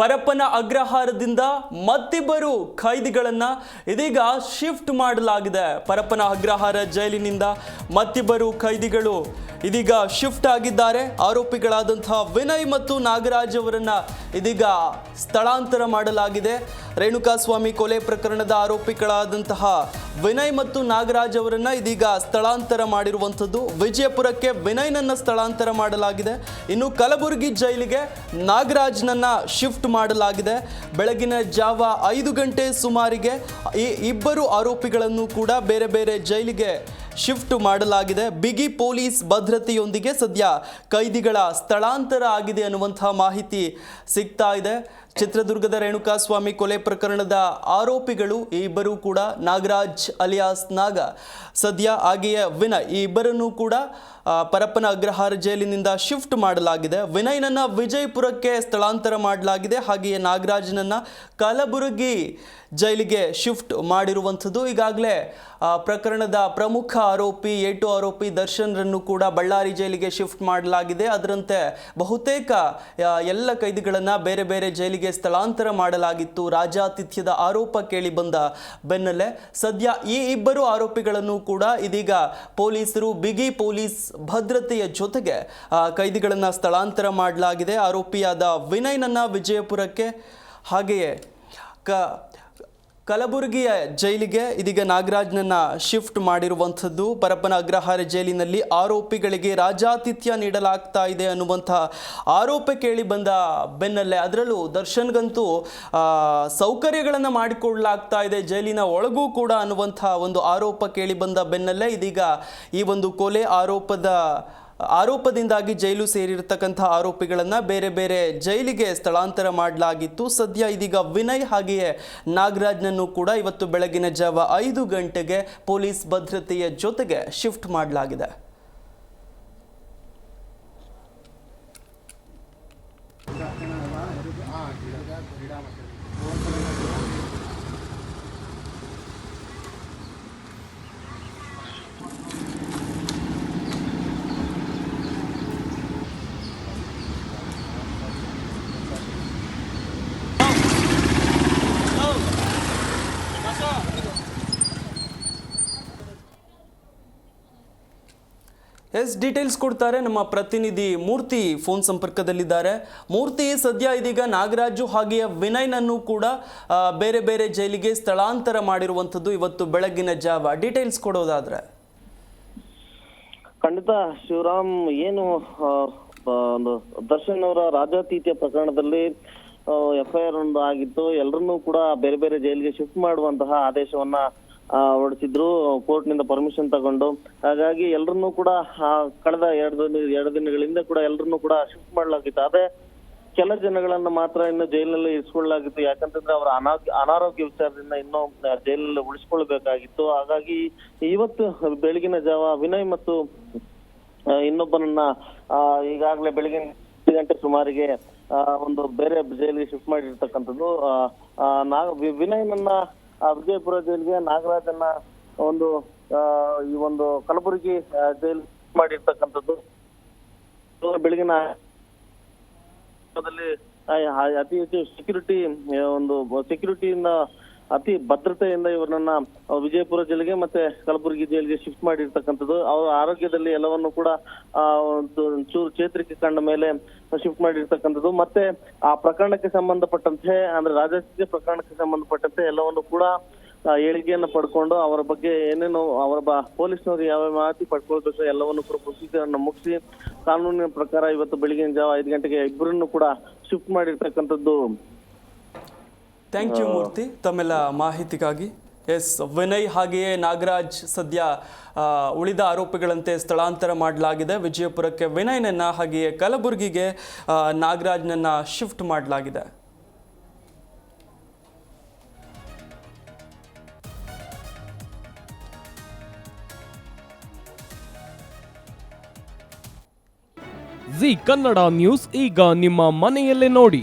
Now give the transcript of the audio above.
ಪರಪ್ಪನ ಅಗ್ರಹಾರದಿಂದ ಮತ್ತಿಬ್ಬರು ಖೈದಿಗಳನ್ನು ಇದೀಗ ಶಿಫ್ಟ್ ಮಾಡಲಾಗಿದೆ. ಪರಪ್ಪನ ಅಗ್ರಹಾರ ಜೈಲಿನಿಂದ ಮತ್ತಿಬ್ಬರು ಖೈದಿಗಳು ಇದೀಗ ಶಿಫ್ಟ್ ಆಗಿದ್ದಾರೆ. ಆರೋಪಿಗಳಾದಂತಹ ವಿನಯ್ ಮತ್ತು ನಾಗರಾಜ್ ಅವರನ್ನು ಇದೀಗ ಸ್ಥಳಾಂತರ ಮಾಡಲಾಗಿದೆ. ರೇಣುಕಾಸ್ವಾಮಿ ಕೊಲೆ ಪ್ರಕರಣದ ಆರೋಪಿಗಳಾದಂತಹ ವಿನಯ್ ಮತ್ತು ನಾಗರಾಜ್ ಅವರನ್ನು ಇದೀಗ ಸ್ಥಳಾಂತರ ಮಾಡಿರುವಂಥದ್ದು. ವಿಜಯಪುರಕ್ಕೆ ವಿನಯ್ನನ್ನ ಸ್ಥಳಾಂತರ ಮಾಡಲಾಗಿದೆ. ಇನ್ನು ಕಲಬುರಗಿ ಜೈಲಿಗೆ ನಾಗರಾಜ್ನನ್ನ ಶಿಫ್ಟ್ ಮಾಡಲಾಗಿದೆ. ಬೆಳಗಿನ ಜಾವ ಐದು ಗಂಟೆ ಸುಮಾರಿಗೆ ಈ ಇಬ್ಬರು ಆರೋಪಿಗಳನ್ನು ಕೂಡ ಬೇರೆ ಬೇರೆ ಜೈಲಿಗೆ ಶಿಫ್ಟ್ ಮಾಡಲಾಗಿದೆ. ಬಿಗಿ ಪೊಲೀಸ್ ಭದ್ರತೆಯೊಂದಿಗೆ ಸದ್ಯ ಕೈದಿಗಳ ಸ್ಥಳಾಂತರ ಆಗಿದೆ ಅನ್ನುವಂತಹ ಮಾಹಿತಿ ಸಿಗ್ತಾ ಇದೆ. ಚಿತ್ರದುರ್ಗದ ರೇಣುಕಾಸ್ವಾಮಿ ಕೊಲೆ ಪ್ರಕರಣದ ಆರೋಪಿಗಳು ಈ ಇಬ್ಬರು ಕೂಡ ನಾಗರಾಜ್ ಅಲಿಯಾಸ್ ನಾಗ, ಸದ್ಯ ಹಾಗೆಯೇ ವಿನಯ್. ಈ ಇಬ್ಬರನ್ನು ಕೂಡ ಪರಪ್ಪನ ಅಗ್ರಹಾರ ಜೈಲಿನಿಂದ ಶಿಫ್ಟ್ ಮಾಡಲಾಗಿದೆ. ವಿನಯ್ನನ್ನು ವಿಜಯಪುರಕ್ಕೆ ಸ್ಥಳಾಂತರ ಮಾಡಲಾಗಿದೆ. ಹಾಗೆಯೇ ನಾಗರಾಜ್ನನ್ನ ಕಲಬುರಗಿ ಜೈಲಿಗೆ ಶಿಫ್ಟ್ ಮಾಡಿರುವಂಥದ್ದು. ಈಗಾಗಲೇ ಪ್ರಕರಣದ ಪ್ರಮುಖ ಆರೋಪಿ, ಏಟು ಆರೋಪಿ ದರ್ಶನ್ರನ್ನು ಕೂಡ ಬಳ್ಳಾರಿ ಜೈಲಿಗೆ ಶಿಫ್ಟ್ ಮಾಡಲಾಗಿದೆ. ಅದರಂತೆ ಬಹುತೇಕ ಎಲ್ಲ ಕೈದಿಗಳನ್ನು ಬೇರೆ ಬೇರೆ ಜೈಲಿಗೆ ಸ್ಥಳಾಂತರ ಮಾಡಲಾಗಿತ್ತು. ರಾಜಾತಿಥ್ಯದ ಆರೋಪ ಕೇಳಿ ಬಂದ ಬೆನ್ನಲ್ಲೇ ಸದ್ಯ ಈ ಇಬ್ಬರು ಆರೋಪಿಗಳನ್ನು ಕೂಡ ಇದೀಗ ಪೊಲೀಸರು, ಬಿಗಿ ಪೊಲೀಸ್ ಭದ್ರತೆಯ ಜೊತೆಗೆ ಕೈದಿಗಳನ್ನು ಸ್ಥಳಾಂತರ ಮಾಡಲಾಗಿದೆ. ಆರೋಪಿಯಾದ ವಿನಯ್ನನ್ನ ವಿಜಯಪುರಕ್ಕೆ ಹಾಗೆಯೇ ಕ ಕಲಬುರಗಿಯ ಜೈಲಿಗೆ ಇದೀಗ ನಾಗರಾಜ್ನನ್ನ ಶಿಫ್ಟ್ ಮಾಡಿರುವಂಥದ್ದು. ಪರಪ್ಪನ ಅಗ್ರಹಾರ ಜೈಲಿನಲ್ಲಿ ಆರೋಪಿಗಳಿಗೆ ರಾಜಾತಿಥ್ಯ ನೀಡಲಾಗ್ತಾ ಇದೆ ಅನ್ನುವಂಥ ಆರೋಪ ಕೇಳಿ ಬಂದ ಬೆನ್ನಲ್ಲೇ ಅದರಲ್ಲೂ ದರ್ಶನ್ಗಂತೂ ಸೌಕರ್ಯಗಳನ್ನು ಮಾಡಿಕೊಡ್ಲಾಗ್ತಾ ಇದೆ. ಜೈಲಿನ ಒಳಗೂ ಕೂಡ ಅನ್ನುವಂಥ ಒಂದು ಆರೋಪ ಕೇಳಿ ಬಂದ ಬೆನ್ನಲ್ಲೇ ಇದೀಗ ಈ ಒಂದು ಕೊಲೆ ಆರೋಪದ ಆರೋಪದಿಂದಾಗಿ ಜೈಲು ಸೇರಿರತಕ್ಕಂಥ ಆರೋಪಿಗಳನ್ನು ಬೇರೆ ಬೇರೆ ಜೈಲಿಗೆ ಸ್ಥಳಾಂತರ ಮಾಡಲಾಗಿತ್ತು. ಸದ್ಯ ಇದೀಗ ವಿನಯ್ ಹಾಗೆಯೇ ನಾಗರಾಜ್ನನ್ನು ಕೂಡ ಇವತ್ತು ಬೆಳಗಿನ ಜಾವ ಐದು ಗಂಟೆಗೆ ಪೊಲೀಸ್ ಭದ್ರತೆಯ ಜೊತೆಗೆ ಶಿಫ್ಟ್ ಮಾಡಲಾಗಿದೆ. ಎಸ್ ಡೀಟೇಲ್ಸ್ ಕೊಡ್ತಾರೆ. ನಮ್ಮ ಪ್ರತಿನಿಧಿ ಮೂರ್ತಿ ಫೋನ್ ಸಂಪರ್ಕದಲ್ಲಿದ್ದಾರೆ. ಮೂರ್ತಿ, ಸದ್ಯ ಇದೀಗ ನಾಗರಾಜು ಹಾಗೆಯ ವಿನಯ್ನನ್ನು ಕೂಡ ಬೇರೆ ಬೇರೆ ಜೈಲಿಗೆ ಸ್ಥಳಾಂತರ ಮಾಡಿರುವಂಥದ್ದು ಇವತ್ತು ಬೆಳಗಿನ ಜಾವ. ಡೀಟೇಲ್ಸ್ ಕೊಡೋದಾದ್ರೆ. ಖಂಡಿತ, ಶಿವರಾಮ್, ಏನು ಒಂದು ದರ್ಶನ್ ಅವರ ರಾಜಾತೀತಿಯ ಪ್ರಕರಣದಲ್ಲಿ ಎಫ್ಐಆರ್ ಒಂದು ಆಗಿತ್ತು. ಎಲ್ಲರನ್ನೂ ಕೂಡ ಬೇರೆ ಬೇರೆ ಜೈಲಿಗೆ ಶಿಫ್ಟ್ ಮಾಡುವಂತಹ ಆದೇಶವನ್ನ ಹೊರಡಿಸಿದ್ರು ಕೋರ್ಟ್ನಿಂದ ಪರ್ಮಿಷನ್ ತಗೊಂಡು. ಹಾಗಾಗಿ ಎಲ್ಲರನ್ನೂ ಕೂಡ ಕಳೆದ ಎರಡು ಎರಡು ದಿನಗಳಿಂದ ಕೂಡ ಎಲ್ಲರನ್ನೂ ಕೂಡ ಶಿಫ್ಟ್ ಮಾಡಲಾಗಿತ್ತು. ಆದ್ರೆ ಕೆಲ ಜನಗಳನ್ನು ಮಾತ್ರ ಇನ್ನು ಜೈಲಿನಲ್ಲಿ ಇರಿಸಿಕೊಳ್ಳಲಾಗಿತ್ತು. ಯಾಕಂತಂದ್ರೆ ಅವರ ಅನಾರೋಗ್ಯ ವಿಚಾರದಿಂದ ಇನ್ನೂ ಜೈಲಲ್ಲಿ ಉಳಿಸ್ಕೊಳ್ಬೇಕಾಗಿತ್ತು. ಹಾಗಾಗಿ ಇವತ್ತು ಬೆಳಗಿನ ಜಾವ ವಿನಯ್ ಮತ್ತು ಇನ್ನೊಬ್ಬನನ್ನ ಈಗಾಗಲೇ ಬೆಳಗಿನ ಗಂಟೆ ಸುಮಾರಿಗೆ ಒಂದು ಬೇರೆ ಜೈಲಿಗೆ ಶಿಫ್ಟ್ ಮಾಡಿರ್ತಕ್ಕಂಥದ್ದು ನಾ ವಿನಯ್ನನ್ನ ಆ, ವಿಜಯಪುರ ಜೈಲ್ಗೆ ನಾಗರಾಜನ್ನ ಒಂದು ಈ ಒಂದು ಕಲಬುರಗಿ ಜೈಲ್ ಮಾಡಿರ್ತಕ್ಕಂಥದ್ದು. ಬೆಳಗಿನ ಅತಿ ಹೆಚ್ಚು ಸೆಕ್ಯೂರಿಟಿ ಒಂದು ಸೆಕ್ಯೂರಿಟಿಯಿಂದ ಅತಿ ಭದ್ರತೆಯಿಂದ ಇವರನ್ನ ವಿಜಯಪುರ ಜಿಲ್ಲೆಗೆ ಮತ್ತೆ ಕಲಬುರಗಿ ಜಿಲ್ಲೆಗೆ ಶಿಫ್ಟ್ ಮಾಡಿರ್ತಕ್ಕಂಥದ್ದು. ಅವರ ಆರೋಗ್ಯದಲ್ಲಿ ಎಲ್ಲವನ್ನು ಕೂಡ ಚೂರು ಚೇತರಿಕೆ ಕಂಡ ಮೇಲೆ ಶಿಫ್ಟ್ ಮಾಡಿರ್ತಕ್ಕಂಥದ್ದು. ಮತ್ತೆ ಆ ಪ್ರಕರಣಕ್ಕೆ ಸಂಬಂಧಪಟ್ಟಂತೆ, ಅಂದ್ರೆ ರಾಜಕೀಯ ಪ್ರಕರಣಕ್ಕೆ ಸಂಬಂಧಪಟ್ಟಂತೆ ಎಲ್ಲವನ್ನು ಕೂಡ ಹೇಳಿಕೆಯನ್ನು ಪಡ್ಕೊಂಡು ಅವರ ಬಗ್ಗೆ ಏನೇನು, ಅವರ ಪೊಲೀಸ್ನವರು ಯಾವ ಮಾಹಿತಿ ಪಡ್ಕೊಳ್ಬೇಕು ಎಲ್ಲವನ್ನು ಕೂಡ ಪ್ರೊಸೀಜರ್ನ ಮುಗಿಸಿ, ಕಾನೂನಿನ ಪ್ರಕಾರ ಇವತ್ತು ಬೆಳಿಗಿನ ಜಾವ ಐದು ಗಂಟೆಗೆ ಇಬ್ಬರನ್ನು ಕೂಡ ಶಿಫ್ಟ್ ಮಾಡಿರ್ತಕ್ಕಂಥದ್ದು. ಥ್ಯಾಂಕ್ ಯು ಮೂರ್ತಿ ತಮ್ಮೆಲ್ಲ ಮಾಹಿತಿಗಾಗಿ. ಎಸ್ ವಿನಯ್ ಹಾಗೆಯೇ ನಾಗರಾಜ್ ಸದ್ಯ ಉಳಿದ ಆರೋಪಿಗಳಂತೆ ಸ್ಥಳಾಂತರ ಮಾಡಲಾಗಿದೆ. ವಿಜಯಪುರಕ್ಕೆ ವಿನಯ್ನನ್ನು ಹಾಗೆಯೇ ಕಲಬುರಗಿಗೆ ನಾಗರಾಜ್ನನ್ನು ನಾಗರಾಜ್ನನ್ನ ಶಿಫ್ಟ್ ಮಾಡಲಾಗಿದೆ. ಜಿ ಕನ್ನಡ ನ್ಯೂಸ್ ಈಗ ನಿಮ್ಮ ಮನೆಯಲ್ಲೇ ನೋಡಿ.